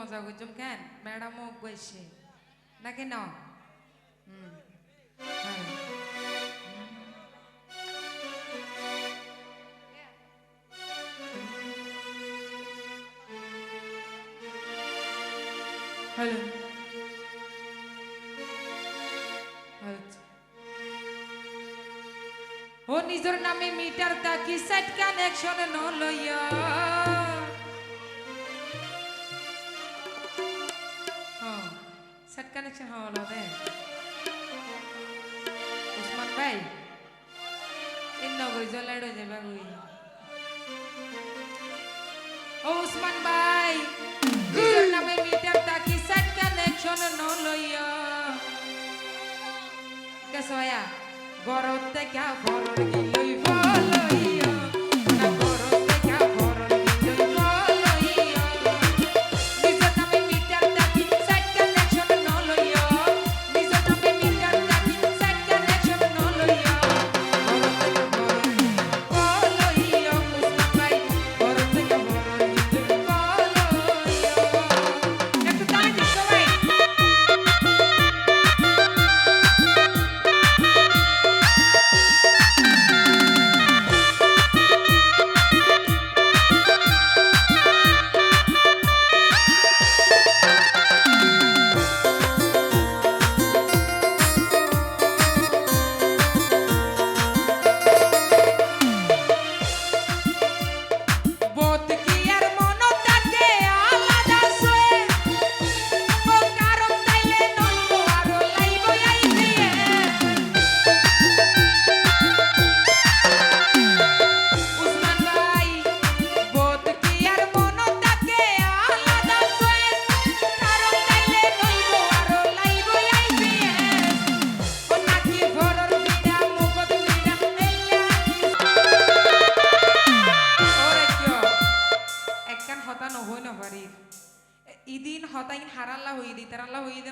মজা করছম কেন? ম্যাডামও বসে। নাকি না? হুম। হ্যাঁ। হ্যালো। আচ্ছা। ও নিজের নামে মিটার তাকি সাইট কানেকশন ন লইয়া সাইট কানেকশন হলো দে উসমান ভাই ইন নগর জলাড়ো যাবে গুই ও উসমান ভাই নিজের নামে মিটার তাকি সাইট কানেকশন ন লইয়া কেসয়া গরত থেকে ভরর গিলই বলইয়া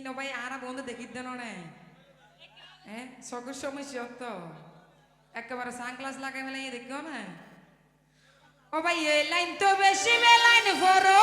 Ara বন্ধু দেখি দেন না হ্যাঁ সকল সমস্যা তো একেবারে সাং ক্লাস লাগাই মেলাই দেখো না ও ভাই এই লাইন তো বেশি মেলাইন ফরো